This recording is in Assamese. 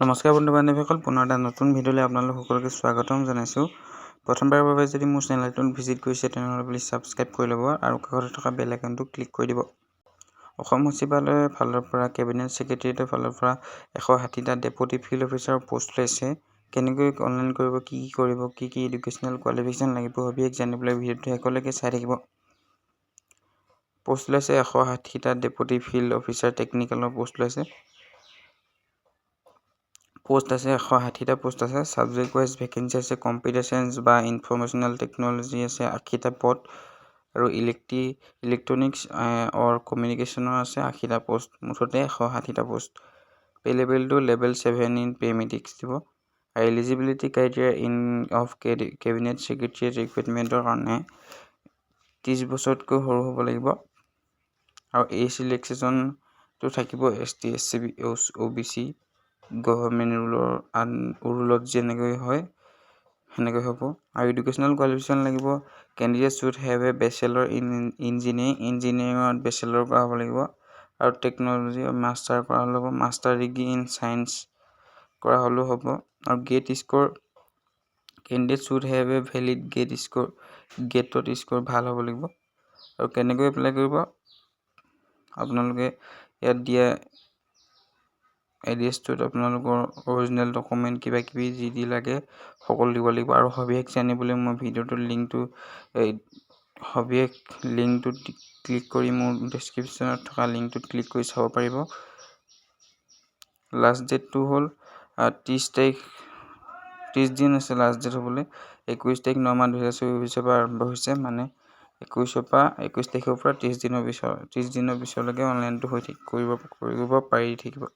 নমস্কাৰ বন্ধু বান্ধৱীসকল পুনৰ এটা নতুন ভিডিঅ'লৈ আপোনালোক সকলোকে স্বাগতম জনাইছোঁ। প্ৰথমবাৰৰ বাবে যদি মোৰ চেনেলটোত ভিজিট কৰিছে তেনেহ'লে প্লিজ ছাবস্ক্ৰাইব কৰি ল'ব আৰু কাষতে থকা বেল আইকনটো ক্লিক কৰি দিব। অসম সচিবালয়ৰ ফালৰ পৰা কেবিনেট ছেক্ৰেটেৰিয়েটৰ ফালৰ পৰা এশ ষাঠিটা ডেপুটি ফিল্ড অফিচাৰৰ পষ্ট ওলাইছে। কেনেকৈ অনলাইন কৰিব কি কি কৰিব কি কি এডুকেশ্যনেল কোৱালিফিকেশ্যন লাগিব সবিশেষ জানিবলৈ ভিডিঅ'টো শেষলৈকে চাই থাকিব। পষ্ট ওলাইছে এশ ষাঠিটা ডেপুটি ফিল্ড অফিচাৰ টেকনিকেলৰ পষ্ট ওলাইছে। পোষ্ট আছে এশ ষাঠিটা পোষ্ট আছে। ছাবজেক্ট ৱাইজ ভেকেঞ্চি আছে কম্পিউটাৰ চায়েন্স বা ইনফৰ্মেশ্যনেল টেকন'লজি আছে আশীটা পদ আৰু ইলেক্ট্ৰি ইলেক্ট্ৰনিক্স অৰ কমিউনিকেশ্যনৰ আছে আশীটা পোষ্ট মুঠতে এশ ষাঠিটা post pay লেভেলটো level seven in pay matrix দিব। আৰু eligibility criteria in of cabinet secretariat ৰিক্ৰুইটমেণ্টৰ কাৰণে ত্ৰিছ বছৰতকৈ সৰু হ'ব লাগিব। আৰু এই চিলেকশ্যনটো থাকিব S T S C B O' B C government ৰুলৰ আন ৰুলত যেনেকৈ হয় সেনেকৈ হ'ব। আৰু এডুকেশ্যনেল কোৱালিফিকেশ্যন লাগিব। Candidate should have a bachelor in engineering ইঞ্জিনিয়াৰিঙত bachelor কৰা হ'ব লাগিব। আৰু টেকন'লজি মাষ্টাৰ কৰা হ'লে হ'ব মাষ্টাৰ ডিগ্ৰী ইন চায়েন্স কৰা হ'লেও হ'ব। আৰু GATE score candidate should have a valid GATE score গেটত স্ক'ৰ ভাল হ'ব লাগিব। আৰু কেনেকৈ এপ্লাই কৰিব? আপোনালোকে ইয়াত দিয়া এড্ৰেছটোত আপোনালোকৰ অৰিজিনেল ডকুমেণ্ট কিবা কিবি যি যি লাগে সকলো দিব লাগিব। আৰু সবিশেষ জানিবলৈ মই ভিডিঅ'টোৰ লিংকটো এই সবিশেষ লিংকটোত ক্লিক কৰি মোৰ ডেছক্ৰিপশ্যনত থকা লিংকটোত ক্লিক কৰি চাব পাৰিব। লাষ্ট ডেটটো হ'ল ত্ৰিছ তাৰিখ ত্ৰিছ দিন আছে লাষ্ট ডেট হ'বলৈ। একৈছ তাৰিখ ন মাহ দুহেজাৰ চৌবিছৰ পৰা আৰম্ভ হৈছে মানে একৈছৰ পৰা একৈছ তাৰিখৰ পৰা ত্ৰিছ দিনৰ পিছৰ ত্ৰিছ দিনৰ পিছলৈকে অনলাইনটো হৈ থাকিব কৰিব কৰিব পাৰি থাকিব।